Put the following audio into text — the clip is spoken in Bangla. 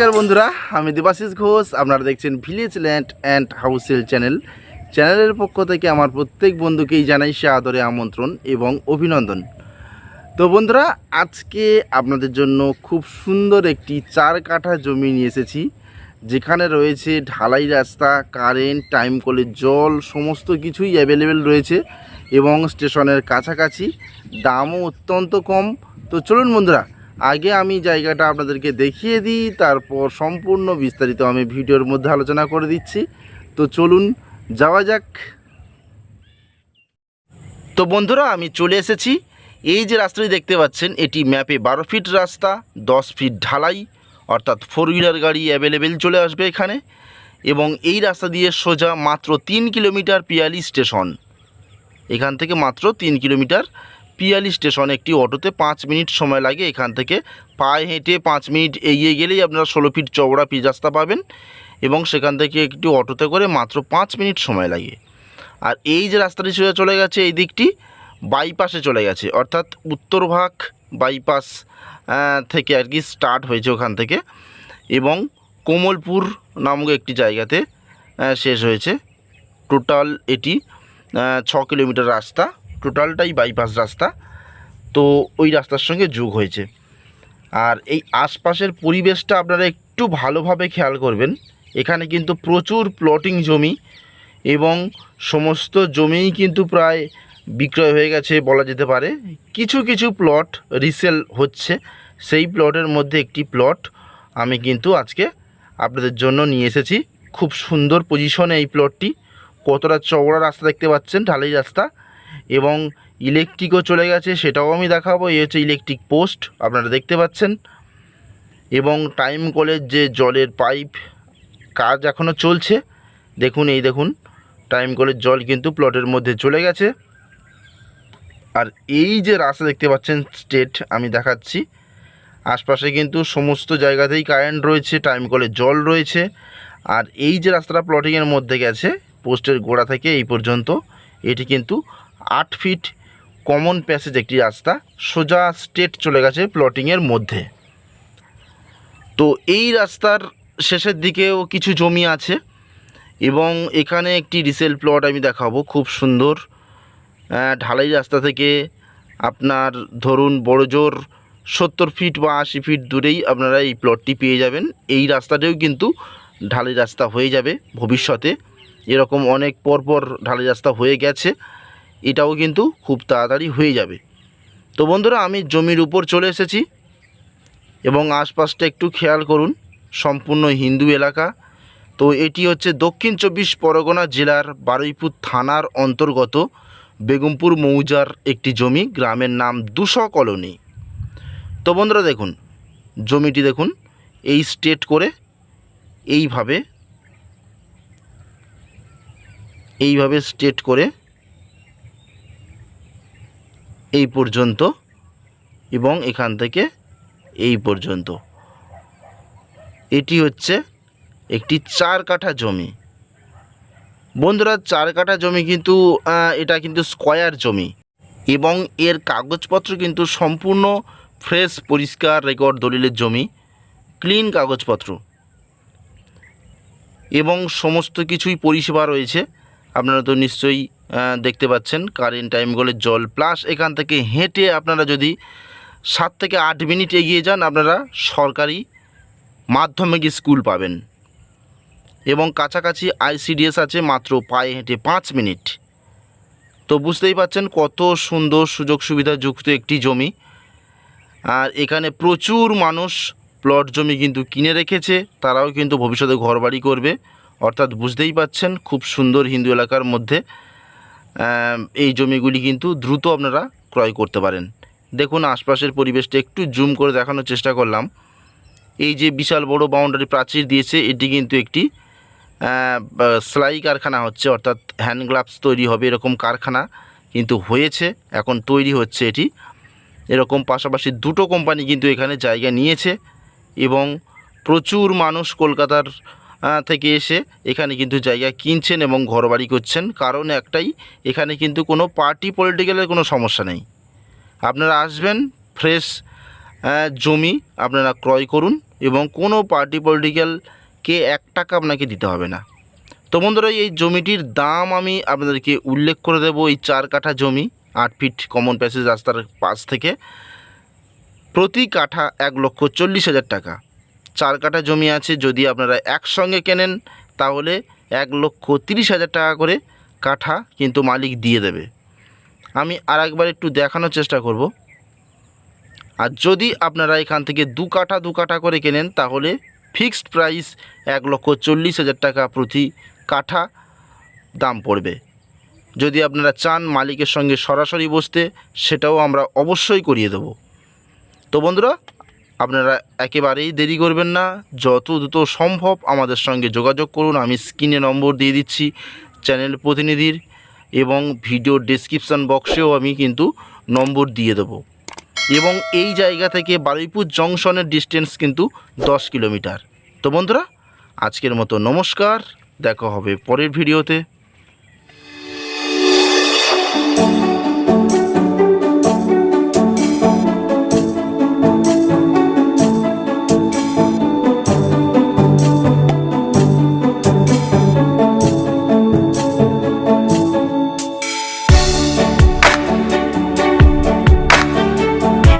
নমস্কার বন্ধুরা, আমি দেবাশিস ঘোষ। আপনারা দেখছেন ভিলেজ ল্যান্ড অ্যান্ড হাউসেল চ্যানেল চ্যানেলের পক্ষ থেকে আমার প্রত্যেক বন্ধুকেই জানাই সে আদরে আমন্ত্রণ এবং অভিনন্দন। তো বন্ধুরা, আজকে আপনাদের জন্য খুব সুন্দর একটি চার কাঠা জমি নিয়ে এসেছি, যেখানে রয়েছে ঢালাই রাস্তা কারেন্ট টাইম কলের জল, সমস্ত কিছুই অ্যাভেলেবেল রয়েছে এবং স্টেশনের কাছাকাছি। দামও অত্যন্ত কম। তো চলুন বন্ধুরা আগে আমি জায়গাটা আপনাদেরকে দেখিয়ে দিই, তারপর সম্পূর্ণ বিস্তারিত আমি ভিডিওর মধ্যে আলোচনা করে দিচ্ছি। তো চলুন, যাওয়া যাক। তো বন্ধুরা, আমি চলে এসেছি। এই যে রাস্তাটি দেখতে পাচ্ছেন, এটি ম্যাপে বারো ফিট রাস্তা, দশ ফিট ঢালাই, অর্থাৎ ফোর হুইলার গাড়ি অ্যাভেলেবেল চলে আসবে এখানে। এবং এই রাস্তা দিয়ে সোজা মাত্র তিন কিলোমিটার পিয়ালি স্টেশন। এখান থেকে মাত্র তিন কিলোমিটার পিয়ালি স্টেশন একটি অটোতে পাঁচ মিনিট সময় লাগে এখান থেকে। পায়ে হেঁটে পাঁচ মিনিট এগিয়ে গেলেই আপনারা ষোলো ফিট চওড়া পিচ রাস্তা পাবেন এবং সেখান থেকে একটি অটোতে করে মাত্র পাঁচ মিনিট সময় লাগে। আর এই যে রাস্তাটি সোজা চলে গেছে, এই দিকটি বাইপাসে চলে গেছে। অর্থাৎ উত্তরভাগ বাইপাস থেকে আর কি স্টার্ট হয়েছে ওখান থেকে এবং কোমলপুর নামক একটি জায়গাতে শেষ হয়েছে। টোটাল এটি ছ কিলোমিটার রাস্তা। টোটালটাই বাইপাস রাস্তা। তো ওই রাস্তার সঙ্গে যোগ হয়েছে। আর এই আশপাশের পরিবেশটা আপনারা একটু ভালোভাবে খেয়াল করবেন। এখানে কিন্তু প্রচুর প্লটিং জমি এবং সমস্ত জমিই কিন্তু প্রায় বিক্রয় হয়ে গেছে বলা যেতে পারে। কিছু কিছু প্লট রিসেল হচ্ছে। সেই প্লটের মধ্যে একটি প্লট আমি কিন্তু আজকে আপনাদের জন্য নিয়ে এসেছি। খুব সুন্দর পজিশনে এই প্লটটি কতটা চওড়া রাস্তা দেখতে পাচ্ছেন, ঢালাই রাস্তা। এবং ইলেকট্রিকও চলে গেছে, সেটাও আমি দেখাবো। এই হচ্ছে ইলেকট্রিক পোস্ট আপনারা দেখতে পাচ্ছেন। এবং টাইম কলের যে জলের পাইপ কাজ এখনও চলছে, দেখুন, এই দেখুন টাইম কলের জল কিন্তু প্লটের মধ্যে চলে গেছে। আর এই যে রাস্তা দেখতে পাচ্ছেন স্টেট আমি দেখাচ্ছি। আশপাশে কিন্তু সমস্ত জায়গাতেই কারেন্ট রয়েছে টাইম কলের জল রয়েছে। আর এই যে রাস্তাটা প্লটিংয়ের মধ্যে গেছে পোস্টের গোড়া থেকে এই পর্যন্ত, এটি কিন্তু আট ফিট কমন প্যাসেজ একটি রাস্তা সোজা স্টেট চলে গেছে প্লটিংয়ের মধ্যে। তো এই রাস্তার শেষের দিকেও কিছু জমি আছে এবং এখানে একটি রিসেল প্লট আমি দেখাবো, খুব সুন্দর। ঢালাই রাস্তা থেকে আপনার ধরুন বড় জোর সত্তর ফিট বা আশি ফিট দূরেই আপনারা এই প্লটটি পেয়ে যাবেন। এই রাস্তাটাও কিন্তু ঢালাই রাস্তা হয়ে যাবে ভবিষ্যতে। এরকম অনেক পরপর ঢালাই রাস্তা হয়ে গেছে। এটাও কিন্তু খুব তাড়াতাড়ি হয়ে যাবে। তো বন্ধুরা, আমি জমির উপর চলে এসেছি এবং আশপাশটা একটু খেয়াল করুন, সম্পূর্ণ হিন্দু এলাকা। তো এটি হচ্ছে দক্ষিণ চব্বিশ পরগনা জেলার বারুইপুর থানার অন্তর্গত বেগমপুর মৌজার একটি জমি, গ্রামের নাম দুশো কলোনি। তো বন্ধুরা, দেখুন, জমিটি দেখুন, এই স্টেট করে এইভাবে এইভাবে স্টেট করে এই পর্যন্ত এবং এখান থেকে এই পর্যন্ত। এটি হচ্ছে একটি চার কাঠা জমি। বন্ধুরা, চার কাঠা জমি কিন্তু এটা কিন্তু স্কোয়ার জমি এবং এর কাগজপত্র কিন্তু সম্পূর্ণ ফ্রেশ, পরিষ্কার, রেকর্ড, দলিলের জমি, ক্লিন কাগজপত্র এবং সমস্ত কিছুই পরিষেবা রয়েছে। আপনারা তো নিশ্চয়ই দেখতে পাচ্ছেন কারেন্ট টাইমগুলোর জল। প্লাস এখান থেকে হেঁটে আপনারা যদি সাত থেকে আট মিনিট এগিয়ে যান, আপনারা সরকারি মাধ্যমিক স্কুল পাবেন। এবং কাছাকাছি আইসিডিএস আছে মাত্র পায়ে হেঁটে পাঁচ মিনিট তো বুঝতেই পাচ্ছেন কত সুন্দর সুযোগ সুবিধাযুক্ত একটি জমি। আর এখানে প্রচুর মানুষ প্লট জমি কিন্তু কিনে রেখেছে, তারাও কিন্তু ভবিষ্যতে ঘরবাড়ি করবে। অর্থাৎ বুঝতেই পাচ্ছেন খুব সুন্দর হিন্দু এলাকার মধ্যে এই জমিগুলি কিন্তু দ্রুত আপনারা ক্রয় করতে পারেন। দেখুন, আশপাশের পরিবেশটা একটু জুম করে দেখানোর চেষ্টা করলাম। এই যে বিশাল বড় বাউন্ডারি প্রাচীর দিয়েছে, এটি কিন্তু একটি সেলাই কারখানা হচ্ছে, অর্থাৎ হ্যান্ড গ্লাভস তৈরি হবে, এরকম কারখানা কিন্তু হয়েছে, এখন তৈরি হচ্ছে এটি। এরকম পাশাপাশি দুটো কোম্পানি কিন্তু এখানে জায়গা নিয়েছে এবং প্রচুর মানুষ কলকাতার থেকে এসে এখানে কিন্তু জায়গা কিনছেন এবং ঘরবাড়ি করছেন। কারণ একটাই, এখানে কিন্তু কোনো পার্টি পলিটিক্যালের কোনো সমস্যা নেই। আপনারা আসবেন ফ্রেশ জমি আপনারা ক্রয় করুন এবং কোনো পার্টি পলিটিক্যালকে এক টাকা আপনাকে দিতে হবে না। তো বন্ধুরা, এই জমিটির দাম আমি আপনাদেরকে উল্লেখ করে দেবো। এই চার কাঠা জমি, আট ফিট কমন প্যাসেজ রাস্তার পাশ থেকে প্রতি কাঠা এক লক্ষ চল্লিশ হাজার টাকা। চার কাঠা জমি আছে, যদি আপনারা একসঙ্গে কেনেন, তাহলে এক লক্ষ তিরিশ হাজার টাকা করে কাঠা কিন্তু মালিক দিয়ে দেবে। আমি আর একবার একটু দেখানোর চেষ্টা করব। আর যদি আপনারা এখান থেকে দু কাঠা দু কাঠা করে কেনেন, তাহলে ফিক্সড প্রাইস এক লক্ষ চল্লিশ হাজার টাকা প্রতি কাঠা দাম পড়বে। যদি আপনারা চান মালিকের সঙ্গে সরাসরি বসতে, সেটাও আমরা অবশ্যই করিয়ে দেবো। তো বন্ধুরা আপনারা একেবারেই দেরি করবেন না। যত দ্রুত সম্ভব আমাদের সঙ্গে যোগাযোগ করুন। আমি স্ক্রিনে নম্বর দিয়ে দিচ্ছি চ্যানেল প্রতিনিধির এবং ভিডিও ডেসক্রিপশান বক্সেও আমি কিন্তু নম্বর দিয়ে দেবো। এবং এই জায়গা থেকে বারুইপুর জংশনের ডিস্টেন্স কিন্তু দশ কিলোমিটার। তো বন্ধুরা, আজকের মতো নমস্কার। দেখা হবে পরের ভিডিওতে।